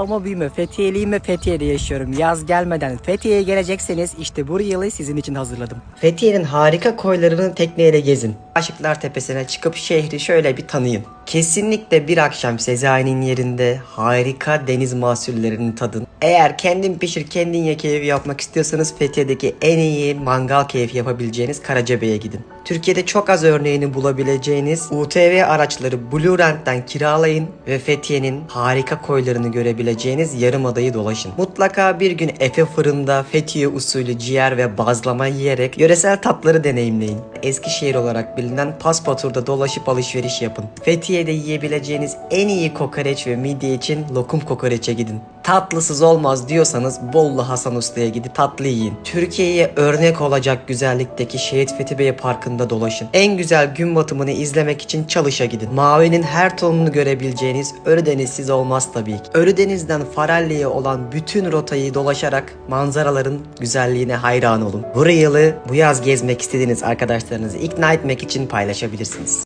Ama büyüme Fethiye'liyim ve Fethiye'de yaşıyorum. Yaz gelmeden Fethiye'ye gelecekseniz işte bu yılı sizin için hazırladım. Fethiye'nin harika koylarını tekneyle gezin. Aşıklar Tepesi'ne çıkıp şehri şöyle bir tanıyın. Kesinlikle bir akşam Sezai'nin yerinde harika deniz mahsullerini tadın. Eğer kendin pişir kendin ye keyfi yapmak istiyorsanız Fethiye'deki en iyi mangal keyfi yapabileceğiniz Karacabey'e gidin. Türkiye'de çok az örneğini bulabileceğiniz UTV araçları Blue Rent'ten kiralayın ve Fethiye'nin harika koylarını görebileceğiniz Yarımada'yı dolaşın. Mutlaka bir gün Efe fırında Fethiye usulü ciğer ve bazlama yiyerek yöresel tatları deneyimleyin. Eskişehir olarak bilinen Paspatur'da dolaşıp alışveriş yapın. Fethiye'de yiyebileceğiniz en iyi kokoreç ve midye için lokum kokoreçe gidin. Tatlısız olmaz diyorsanız Bollu Hasan Usta'ya gidip tatlı yiyin. Türkiye'ye örnek olacak güzellikteki Şehit Fethi Bey Parkı'nda dolaşın. En güzel gün batımını izlemek için Çalış'a gidin. Mavinin her tonunu görebileceğiniz Ölüdenizsiz olmaz tabii ki. Ölüdeniz'den Farelli'ye olan bütün rotayı dolaşarak manzaraların güzelliğine hayran olun. Bu yılı bu yaz gezmek istediğiniz arkadaşlarınızı ikna etmek için paylaşabilirsiniz.